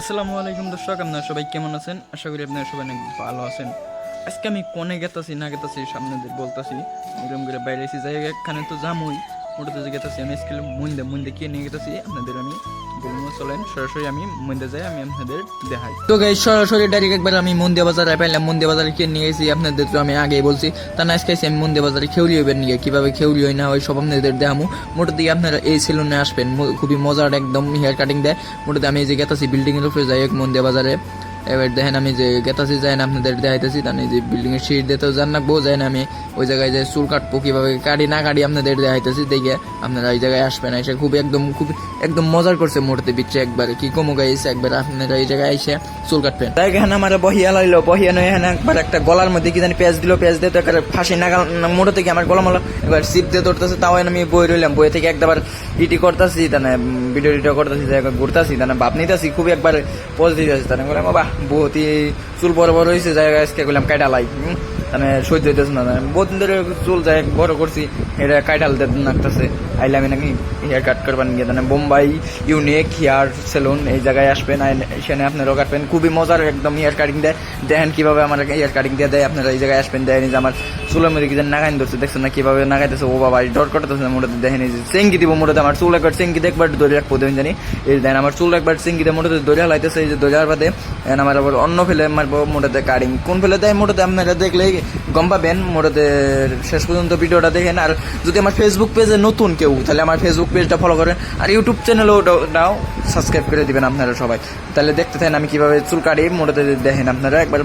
আসসালামু আলাইকুম দর্শক, আপনারা সবাই কেমন আছেন? আশা করি আপনারা সবাই অনেক ভালো আছেন। আজকে আমি কোনে গেতাছি, না গেতাছি, সামনে বলতাছি। এরকম করে বাইরে এসে যাই এখানে তো জামুই ওটাতে যে গেতাছি, আমি স্কুলে মন্দে মন্দে কে নিয়ে গেতাছি, আপনাদের আমি বলব, চলেন, সরাসরি আমি মন্দে যাই, আমি আপনাদের দেখাই। তো গাই সরাসরি ডাইরেক্ট একবার আমি মন্দির বাজারে পাইলাম মন্দির বাজারে কে নিয়ে গেছি, আপনাদের তো আমি আগেই বলছি। তা না, আজকে আমি মন্দির বাজারে খেউলি হইবেন নিয়ে কীভাবে খেউলি হয় না হয়, সব আপনাদের দেখামু। মোটা দিকে আপনারা এই সেলুনে আসবেন খুবই মজার একদম হেয়ার কাটিং দেয়। মোটাতে আমি এই যে গেতাছি বিল্ডিং এর উপরে যাই এক মন্দির বাজারে। এবার দেখেন আমি যে গেতাছি, যাই না আপনাদের দেখাইতেছি, তার যে বিল্ডিং এর সিঁড়ি দিতেও জান না, বউ যায় না, আমি ওই জায়গায় যে চুল কাটবো, কীভাবে কাটি না কাটি আপনাদের দেখাইতেছি, দেখে আপনারা এই জায়গায় আসবেন, এসে খুব একদম খুব একদম মজার করছে মোটতে বিচ্ছে একবার। কি কমো গাইছে একবার আপনারা এই জায়গায় এসে চুল কাটবেন। তাই এখানে আমার বহিয়া লাইলো, বহিয়া নয় এখানে একবার একটা গলার মধ্যে কি জানি পেঁয়াজ দিল, পেঁয়াজ দিয়ে তো একটা ফাঁসি নাগাল মোটো থেকে আমার গলা মালা এবার সিপ দিয়ে ধরতেছে, তাও আমি বই রইলাম বই থেকে একবার ইটি করতেছি তানে ভিডিও টিডিও করতেছি ঘুরতেছি তানে ভাব নিতেছি খুব একবার পজিটিভ আছে তানে বাবা বহুতই চুল বড় বড় হয়েছে জায়গা আজকে গেলাম কাইটা লাই মানে সহ্য হইতেছে না বহুত দিন ধরে চুল যায় বড় করছি এটা কাইটাল নাকতেছে। আইলে নাকি হেয়ার কাট করবার গিয়ে মানে বোম্বাই ইউনিক হেয়ার সেলুন এই জায়গায় আসবেন এখানে আপনারাও কাটবেন। খুবই মজার একদম হেয়ার কাটিং দেয়। দেখেন কীভাবে আমার হেয়ার কাটিং দিয়ে দেয়। আপনারা এই জায়গায় আসবেন, দেখেন যে আমার চুলের মধ্যে কি নাগাইন ধরছে। দেখছেন না কীভাবে নাগাইতেছে? ও বাবা ডর করতেছে মোটাতে দেখেন এই যে চেঙ্গি দিব মোটাতে আমার চুল একবার চেঙ্গি একবার ধরে রাখব, দেখেন জানি। এই দেন আমার চুল একবার চেঙ্গি দিয়ে মোটাতে ধরে হালাইতেছে। এই যে ধরে বাদে এখন আমার আবার অন্য ফেলে মারবো মোটাতে কাটিং কোন ফেলে দেয় মোটাতে আপনারা দেখলে গম পাবেন। মোটাতে শেষ পর্যন্ত ভিডিওটা দেখেন। আর যদি আমার ফেসবুক পেজে নতুন কেউ তাহলে আমার ফেসবুক পেজটা ফলো করেন। আর ইউটিউব চ্যানেলও ওটাও সাবস্ক্রাইব করে দিবেন আপনারা সবাই। তাহলে দেখতে থাকেন আমি কীভাবে চুল কাটি, মোটাতে দেখেন আপনারা। একবার